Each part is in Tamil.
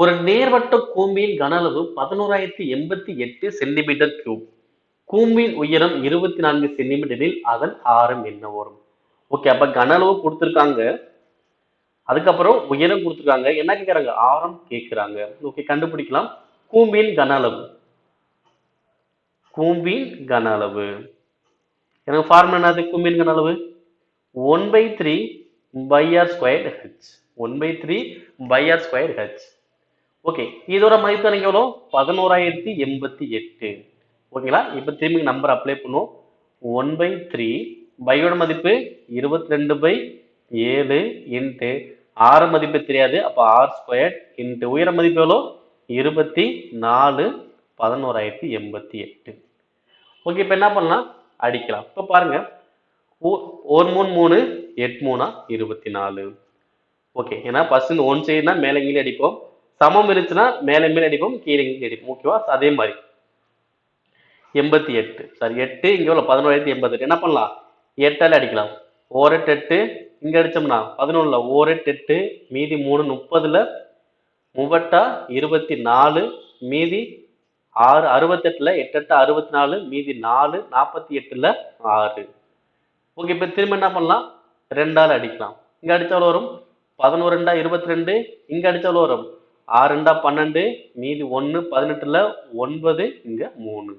ஒரு நேர்வட்ட கூம்பின் கன அளவு பதினோராயிரத்தி எண்பத்தி எட்டு சென்டிமீட்டர் கியூப் கூம்பின் உயரம் இருபத்தி நான்கு சென்டிமீட்டரில் அதன் ஆரம் என்ன வரும்? ஓகே அப்ப கன அளவு கொடுத்துருக்காங்க. அதுக்கப்புறம் உயரம் கொடுத்துருக்காங்க. என்ன கேட்கறாங்க ஆரம் கேட்கிறாங்க ஓகே கண்டுபிடிக்கலாம். கூம்பின் கன அளவு கூம்பின் கன அளவு எனக்கு ஃபார்முலா என்னது? கூம்பின் கன அளவு one by three pi r square h one by three pi r square h okay இதோட மதிப்பு எனக்கு எவ்வளோ பதினோராயிரத்தி எண்பத்தி எட்டு. ஓகேங்களா இப்போ திரும்பி நம்பர் அப்ளை பண்ணுவோம். ஒன் பை த்ரீ பையோட மதிப்பு இருபத்தி ரெண்டு பை ஏழு இன்ட்டு ஆறு மதிப்பு தெரியாது. அப்போ ஆர் ஸ்கொயர் இன்ட்டு உயர மதிப்பு எவ்வளோ இருபத்தி நாலு பதினோராயிரத்தி எண்பத்தி எட்டு. ஓகே இப்போ என்ன பண்ணலாம்? அடிக்கலாம். இப்போ பாருங்கள் ஓ- ஒரு மூணு மூணு எட்டு மூணா இருபத்தி நாலு. ஓகே ஏன்னா ஃபர்ஸ்ட் ஒன் சைடுனா மேலே கீழே அடிப்போம். சமம் இருந்துச்சுன்னா மேலே மேலே அடிப்போம் கீழே கீழே அடிப்போம். ஓகேவா அதே மாதிரி. எண்பத்தி எட்டு. சாரி எட்டு இங்கே உள்ள பதினோராயிரத்தி எண்பத்தெட்டு. என்ன பண்ணலாம்? எட்டால் அடிக்கலாம். ஓர் எட்டு இங்கே அடிச்சோம்னா பதினொன்றில் ஓரெட்டு எட்டு மீதி மூணு முப்பதில் முவட்டா இருபத்தி நாலு மீதி ஆறு அறுபத்தெட்டில் எட்டெட்டு அறுபத்தி நாலு மீதி நாலு நாற்பத்தி எட்டில் ஆறு. ஓகே இப்போ திரும்ப என்ன பண்ணலாம்? ரெண்டால் அடிக்கலாம். இங்கே அடித்தாலும் வரும். பதினோரு ரெண்டா இருபத்தி ரெண்டு இங்கே அடித்தாலும் வரும். ஆறு பன்னெண்டு மீதி ஒன்று பதினெட்டுல ஒன்பது இங்கே மூணு.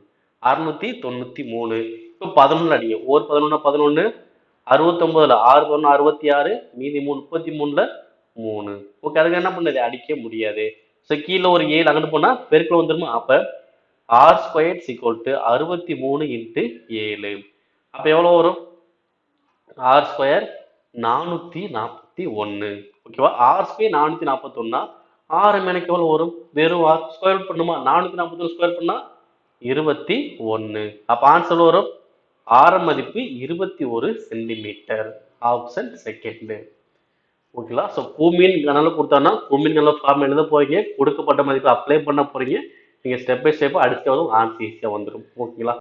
அறுநூத்தி தொண்ணூற்றி மூணு. இப்போ பதினொன்று அடிங்க. ஒரு பதினொன்று பதினொன்று அறுபத்தொம்போதில் ஆறு பதினொன்று அறுபத்தி ஆறு மீதி மூணு முப்பத்தி மூணுல மூணு. ஓகே அதுக்கு என்ன பண்ணது? அடிக்க முடியாது. ஸோ கீழே ஒரு ஏழு அங்கிட்டு போனால் பெருக்கில் வந்துருமா? அப்போ ஆர் ஸ்கொயர் சிக்வல் டு அறுபத்தி மூணு இன்ட்டு ஏழு. அப்போ எவ்வளோ வரும்? ஆர் ஸ்கொயர் நானூற்றி நாற்பத்தி ஒன்று ஓகேவா ஆர் ஸ்கொயர் நானூற்றி நாற்பத்தொன்னா ஆறு எனக்கு எவ்வளோ வரும். வெறும் ஆர் ஸ்கொயர் பண்ணுமா? நானூற்றி நாற்பது ஸ்கொயர் பண்ணால் இருபத்தி ஒன்று அப்போ ஆன்சர் வரும். ஆர மதிப்பு இருபத்தி ஒரு சென்டிமீட்டர் ஆப்ஷன் செகண்டு ஓகேங்களா ஸோ பூமியின் கனல கொடுத்தாங்கன்னா பூமியின் கனல ஃபார்ம் எழுத போறீங்க. கொடுக்கப்பட்ட மதிப்பு அப்ளை பண்ண போறீங்க. நீங்கள் ஸ்டெப் பை ஸ்டெப் வரும் ஆன்சர் ஈஸியாக வந்துடும் ஓகேங்களா